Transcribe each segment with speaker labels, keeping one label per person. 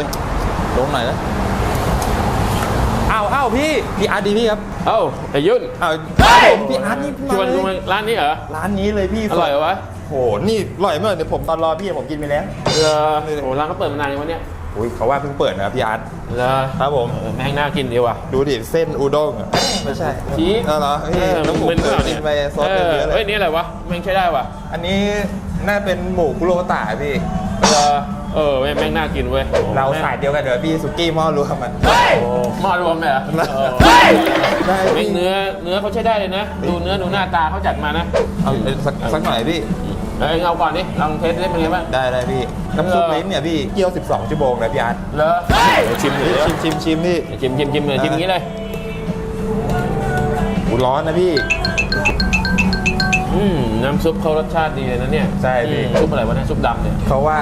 Speaker 1: ยลงหน่อยนะอ้าวอ้าวพี่พี่อาร์ตดีพี่ครับ
Speaker 2: เอ้าไอ้ยุ่น
Speaker 1: อ้าวผมพี่อาร์ตนี่
Speaker 2: ชวน
Speaker 1: มา
Speaker 2: ดู
Speaker 1: เล
Speaker 2: มายร้านนี้เหรอ
Speaker 1: ร้านนี้เลยพี่
Speaker 2: อร่อยวะ
Speaker 1: โหนี่อร่อยมากเดี๋ยวผมตอนรอพี่ผมกินไปแล้ว
Speaker 2: เออโอ้ร้านเขาเปิดมานานยังวะเนี่ย
Speaker 1: อุ้ยเขาว่าเพิ่งเปิดนะพี่อาร์ต
Speaker 2: เหรอ
Speaker 1: ครับผม
Speaker 2: เออแม่งน่ากินดีว่ะ
Speaker 1: ดูดิเส้นอุด้งอะไม่ใช่
Speaker 2: ชีส
Speaker 1: เออเหรอเฮ้ย
Speaker 2: เออ
Speaker 1: น้ำหมู
Speaker 2: มึนเป
Speaker 1: เปิด
Speaker 2: ล่า
Speaker 1: กิ
Speaker 2: เนี่ย
Speaker 1: นไปซอสเป็นเยอะเล
Speaker 2: เฮ้ย
Speaker 1: ย
Speaker 2: นี่อะไรวะแม่งใช้ได้ว่ะ
Speaker 1: อันนี้น่าเป็นหมูคุโรตะพี่
Speaker 2: เออ เออแม่งแม่งน่ากินเว้ย
Speaker 1: เรา
Speaker 2: แม่ง
Speaker 1: สายเดียวกันเดี๋ยวพี่สุกี้หม้อรวมมัน
Speaker 2: โอ้หม้อรวมเลยเหรอเออ
Speaker 1: ได้
Speaker 2: แม่
Speaker 1: พี่
Speaker 2: งเนื้อเนื้อเขาใช้ได้เลยนะ ดูเนื้อดูหน้าตาเขาจัดมานะ
Speaker 1: เอาสักสักหน่อยพี่
Speaker 2: เอ้ยเอาก่อนดิลองเทสได้เป็นไงบ้าง
Speaker 1: ได้ได้พี่ น้ำซุปลิ้นเนี่ยพี่เคี่ยว 12 ชั่วโมงนะพี่อาร์ต
Speaker 2: เลอชิมหน่อยดิ
Speaker 1: ชิมชิมชิมพี่
Speaker 2: ชิมชิมชิมเลยชิมอย่างนี้เลย
Speaker 1: อูร้อนนะพี่
Speaker 2: อืมน้ำซุปเขารสชาติดีเลยนะเนี่ย
Speaker 1: ใช่พี่
Speaker 2: อืมซุปอะไรวะเนี่ยซุปดำเนี่ย
Speaker 1: เขาว่า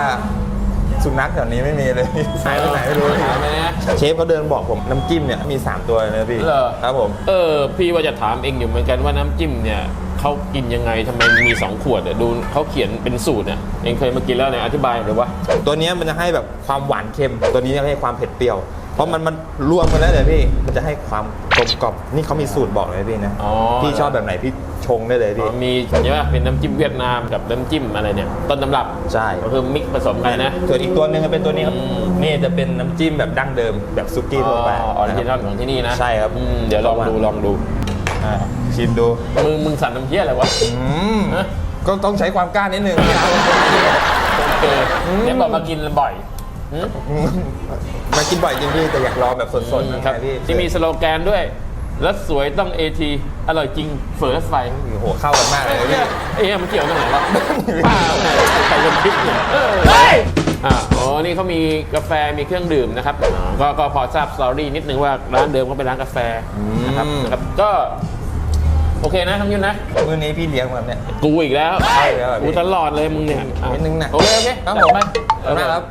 Speaker 1: สุนัขแถวนี้ไม่มีเลยหายไปไหนไม่รู้
Speaker 2: หายไปไหน
Speaker 1: เชฟเขาเดินบอกผมน้ำจิ้มเนี่ยมี 3 ตัวเลยนะพี่
Speaker 2: เหรอ
Speaker 1: ครับผม
Speaker 2: เออ พี่ว่าจะถามเองอยู่เหมือนกันว่าน้ำจิ้มเนี่ยเขากินยังไงทำไมมีสองขวดเนี่ยดูเขาเขียนเป็นสูตรเนี่ยเองเคยมากินแล้วเนี่ยอธิบายหรือว่า
Speaker 1: ตัวเนี้ยมันจะให้แบบความหวานเค็ม ตัวนี้จะให้ความเผ็ดเปรี้ยว เพราะมันมันรวมกันแล้วเลยพี่ มันจะให้ความกลมกล่อมนี่เขามีสูตรบอกเลยพี่นะ
Speaker 2: อ๋อ
Speaker 1: พี่ชอบแบบไหนพี่ชงได้เลยพี่
Speaker 2: มีใช่ไหมเป็นน้ำจิ้มเวียดนามกับน้ำจิ้มอะไรเนี่ย ต้นตำรับ
Speaker 1: ใช่
Speaker 2: ก็คือมิกซ์ผสมกันนะ
Speaker 1: ส่วนอีกตัวหนึ่งก็เป็นตัวนี้ครับ
Speaker 2: อืม
Speaker 1: นี่จะเป็นน้ำจิ้มแบบดั้งเดิมแบบซุกี้ทั่วไป
Speaker 2: ออริจินอลของที่นี่นะ
Speaker 1: ใช่ครับ
Speaker 2: อืมเดี๋ยวลองดูลองดู
Speaker 1: อ่าชิมดู
Speaker 2: มึงมึงสั่นน้ำเพี้ยอะไรวะ
Speaker 1: อืม
Speaker 2: ฮะ
Speaker 1: ก็ต้องใช้ความกล้านิดนึง
Speaker 2: โอเคเดี๋ยวบอกมากินบ่อยหื ม
Speaker 1: อืมมากินบ่อยจริงพี่แต่อยากลองแบบสดๆ
Speaker 2: ค
Speaker 1: ค
Speaker 2: รั
Speaker 1: รั
Speaker 2: บบ
Speaker 1: พี่
Speaker 2: ที่มีสโลแกนด้วยรสสวยต้อง AT อร่อยจริงเฟิร์สไฟ
Speaker 1: โอ้โหเข้ากันมากเลย
Speaker 2: เอ้
Speaker 1: พี่
Speaker 2: ยเอ้ยมันเกี่ยวตรงไหนวะป้าตรงไหนใครเป็นพริกเนี่ยเอออะอ๋อนี่เขามีกาแฟมีเครื่องดื่มนะครับก็ก็พอทราบสตอรี่นิดนึงว่าร้านเดิมก็เป็นร้านกาแฟนะครับนะครับก็โอเคนะทั้งยุนนะ
Speaker 1: มื้อนี้พี่เลี้ยงมาเนี่ย
Speaker 2: กูอีกแล้ว
Speaker 1: ใช่แล้วเหรอพี่
Speaker 2: กูตลอดเลยมึงเนี่ยอะ
Speaker 1: นิดนึงนะ
Speaker 2: โอเคโอเค
Speaker 1: ครับ
Speaker 2: จัด
Speaker 1: ผม
Speaker 2: ไป
Speaker 1: ขอบคุณมากครับ